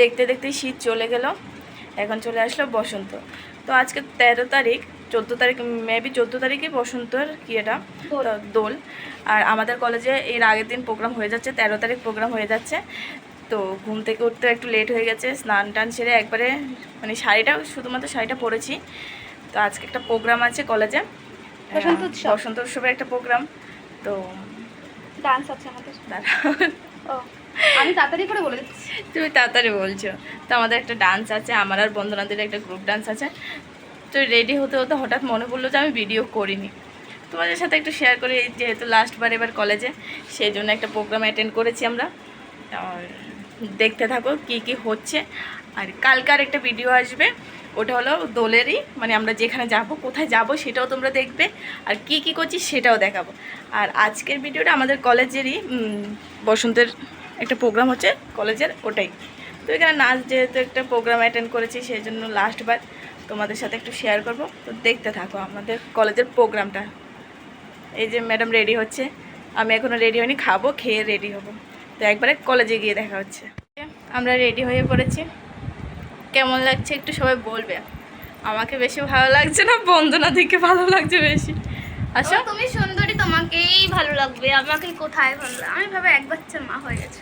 দেখতে দেখতে শীত চলে গেল। এখন চলে আসলো বসন্ত। তো আজকে তেরো তারিখ চোদ্দ তারিখ মেবি চোদ্দ তারিখে বসন্তর কি এটা? দোল। আর আমাদের কলেজে এর আগের দিন প্রোগ্রাম হয়ে যাচ্ছে তেরো তারিখ প্রোগ্রাম হয়ে যাচ্ছে। তো ঘুম থেকে উঠতে একটু লেট হয়ে গেছে স্নান টান সেরে একবারে মানে শাড়িটা শুধুমাত্র শাড়িটা পরেছি। তো আজকে একটা প্রোগ্রাম আছে কলেজে বসন্ত উৎসব। বসন্ত উৎসবের একটা প্রোগ্রাম তো ডান্স আছে আমাদের। ও। আমি তাড়াতাড়ি করে বলে দিচ্ছি। তুমি তাড়াতাড়ি বলছো। তো আমাদের একটা ডান্স আছে, আমার আর বন্ধুনাদের একটা গ্রুপ ডান্স আছে। তো রেডি হতে হতে হঠাৎ মনে পড়ল যে আমি ভিডিও করিনি। তোমাদের সাথে একটু শেয়ার করি যেহেতু লাস্টবার এবার কলেজে সেই জন্য একটা প্রোগ্রাম অ্যাটেন্ড করেছি আমরা। দেখতে থাকো কি কি হচ্ছে। আর কালকার একটা ভিডিও আসবে, ওটা হলো দোলেরই মানে আমরা যেখানে যাব, কোথায় যাব সেটাও তোমরা দেখবে। আর কি কি করছি সেটাও দেখাবো। আর আজকের ভিডিওটা আমাদের কলেজেরই বসন্তের একটা প্রোগ্রাম হচ্ছে কলেজের ওটাই। তো এখানে নাচ যেহেতু একটা প্রোগ্রাম অ্যাটেন্ড করেছি সেই জন্য লাস্টবার তোমাদের সাথে একটু শেয়ার করব। তো দেখতে থাকো আমাদের কলেজের প্রোগ্রামটা এই যে ম্যাডাম রেডি হচ্ছে। আমি এখনও রেডি হইনি খাব, খেয়ে রেডি হব। তো একবারে কলেজে গিয়ে দেখা হচ্ছে। আমরা রেডি হয়ে পড়েছি। কেমন লাগছে একটু সবাই বলবে। আমাকে বেশি ভালো লাগছে না বন্ধনা দিকে ভালো লাগছে বেশি। আসো। তুমি সুন্দরী তোমাকেই ভালো লাগবে আমাকে কোথায় ভালো লাগবে? আমি ভাবে এক বাচ্চার মা হয়ে গেছে।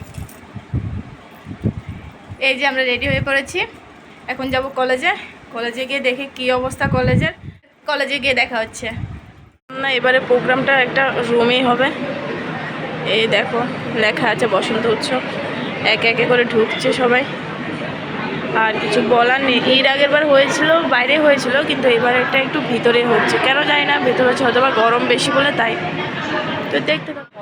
এই যে আমরা রেডি হয়ে পড়েছি। এখন যাব কলেজে কলেজে গিয়ে দেখি কি অবস্থা কলেজের কলেজে গিয়ে দেখা হচ্ছে। না, এবারে প্রোগ্রামটা একটা রুমেই হবে। এই দেখো, লেখা আছে বসন্ত উৎসব। একে একে করে ঢুকছে সবাই। আর কিছু বলার নেই। এর আগের বার হয়েছিল, বাইরে হয়েছিল, কিন্তু এবার একটা একটু ভিতরে হচ্ছে। কেন জানি না, ভেতরে হচ্ছে হয়তো গরম বেশি বলে তাই। তো দেখতে থাকো।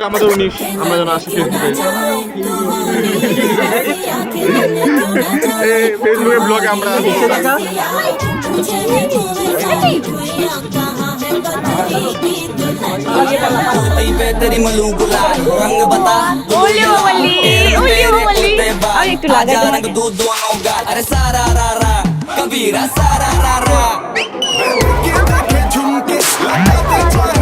আমাদের উনিশ আমরা যেন আসি ফেসবুকে এই ফেসবুকে ব্লগে আমরা कहीं पे तेरी मलू गुलाल रंग बता ओली वो वली, ओली वो वली। और एक तो लगा दो रंग दूध दोनों गाल अरे सारा रा रा कबीरा सारा रा रा ওইভাবে কেউ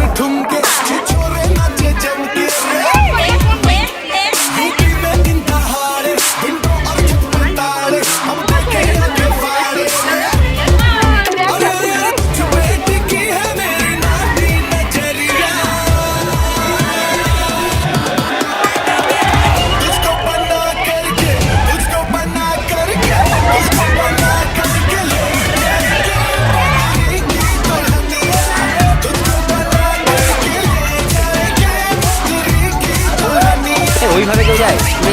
guys.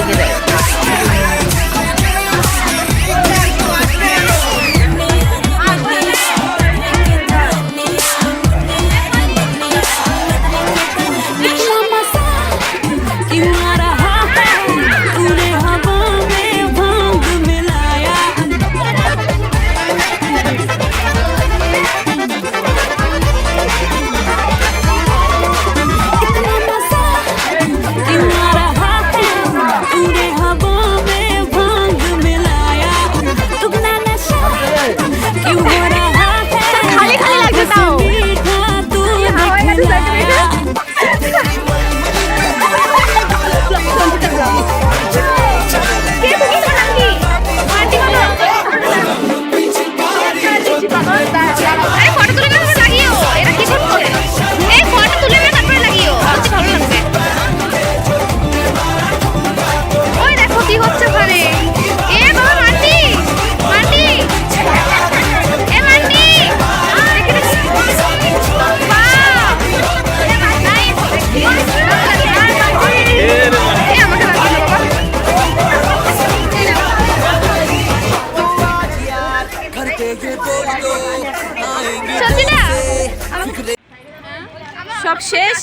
শেষ।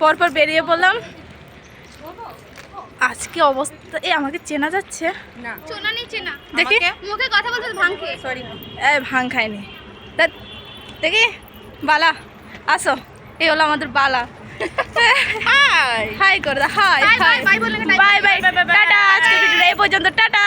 পরপর বেরিয়ে পড়লাম। আজকে অবস্থা এ আমাকে চেনা যাচ্ছে। চোনা নেই চেনা। দেখি। মুখে কথা বলতে ভাঙকে সরি এ ভাং খাইনি তা দেখি বালা আসো। এই হলো আমাদের বালা। হাই হাই করে দাও হাই হাই বলে না, বাই বাই টাটা আজকে ভিডিওটা এই পর্যন্ত। টাটা।